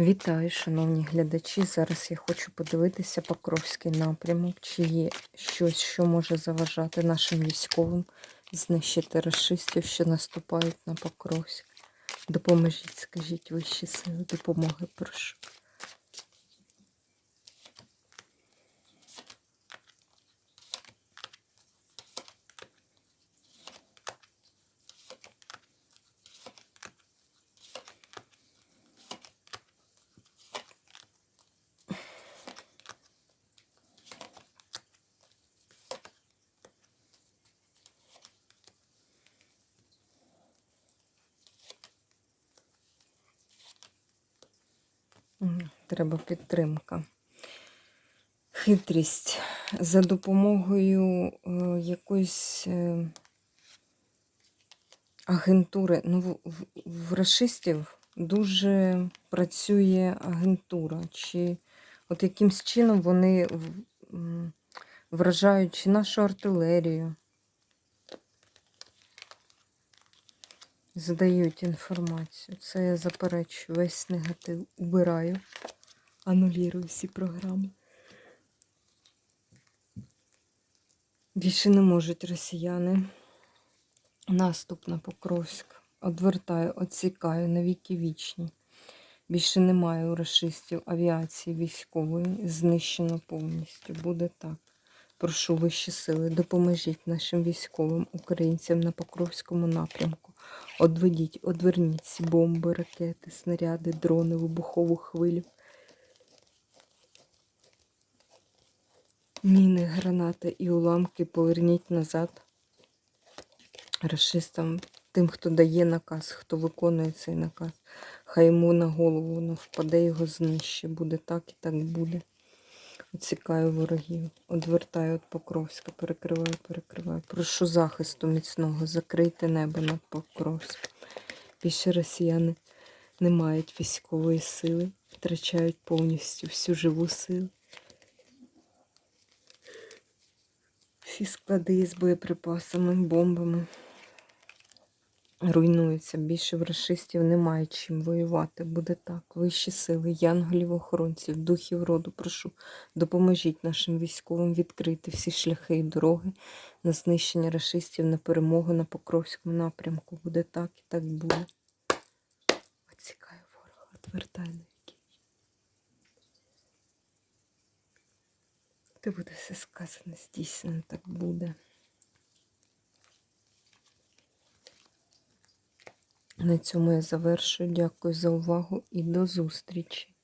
Вітаю, шановні глядачі. Зараз я хочу подивитися Покровський напрямок, чи є щось, що може заважати нашим військовим знищити расистів, що наступають на Покровськ. Допоможіть, скажіть вищі сили, допомоги прошу. Треба підтримка. Хитрість за допомогою е, якоїсь е, агентури. Ну, в, в, в дуже працює агентура. Чи от якимсь чином вони вражають чи нашу артилерію. Задають інформацію. Це я заперечую весь негатив. Убираю, анулірую всі програми. Більше не можуть росіяни. Наступ на Покровськ. Одвертаю, оцікаю на віки вічні. Більше немає у расистів авіації військової. Знищено повністю. Буде так. Прошу вищі сили, допоможіть нашим військовим українцям на Покровському напрямку. Одведіть, одверніть ці бомби, ракети, снаряди, дрони, вибухову хвилю. Міни, гранати і уламки поверніть назад. Рашистам, тим, хто дає наказ, хто виконує цей наказ. Хай йому на голову воно впаде, його знищить. Буде так і так буде. Оцікаю ворогів, одвертаю від Покровська, перекриваю, перекриваю. Прошу захисту міцного, закрийте небо над Покровськом. Більше росіяни не мають військової сили, втрачають повністю всю живу силу. Всі склади з боєприпасами, бомбами руйнуються. Більше в расистів немає чим воювати. Буде так. Вищі сили, янголів, охоронців, духів роду, прошу, допоможіть нашим військовим відкрити всі шляхи і дороги на знищення расистів, на перемогу на Покровському напрямку. Буде так і так буде. Оцікаю ворога, отвертай на віки. Ти буде все сказане, здійснено, так буде. На цьому я завершую. Дякую за увагу і до зустрічі.